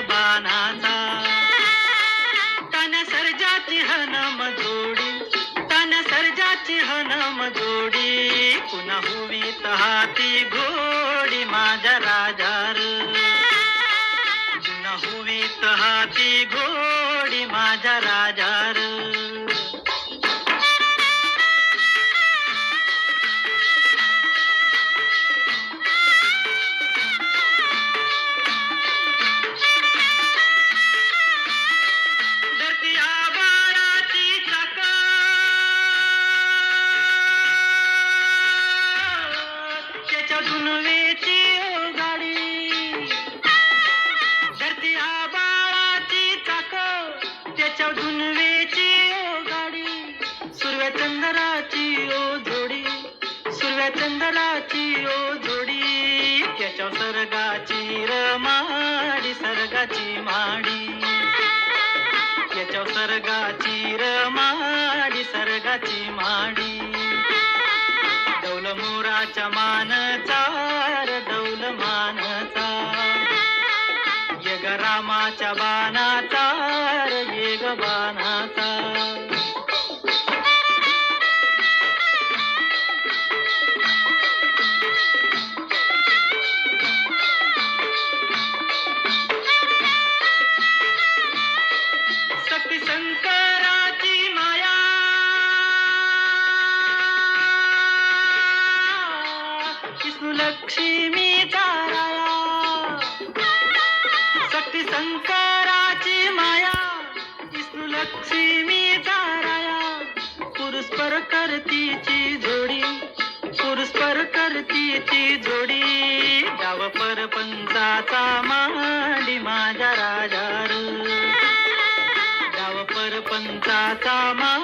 बाणाचा तन सर्जाची हनम जोडी तन सर्जाची हनम जोडी. पुन्हा हुवीत हाती घोडी माझ्या राजार. पुन्हा तहा हाती घोडी माझ्या राजार. त्याच्यातून गाडी धरती चाक गाडी सुरव्या चंद्राची ओ जोडी सुरव्या चंद्राची ओ जोडी. त्याच्या सर्गाची रमाडी सर्गाची माडी. याच्या सर्गाची रमाडी सर्गाची माडी. डौल मोराच्या रामाच्या बाणाचा र येग बाणाचा शक्ती शंकराची माया। विष्णू लक्ष्मीचा राया शक्ती शंकराची माया विष्णू लक्ष्मी राया पुरस्पर करतीची जोडी पुरस्पर करतीची जोडी. डाव परपंचाचा मांडी माझ्या राजा गाव परपंचाचा मा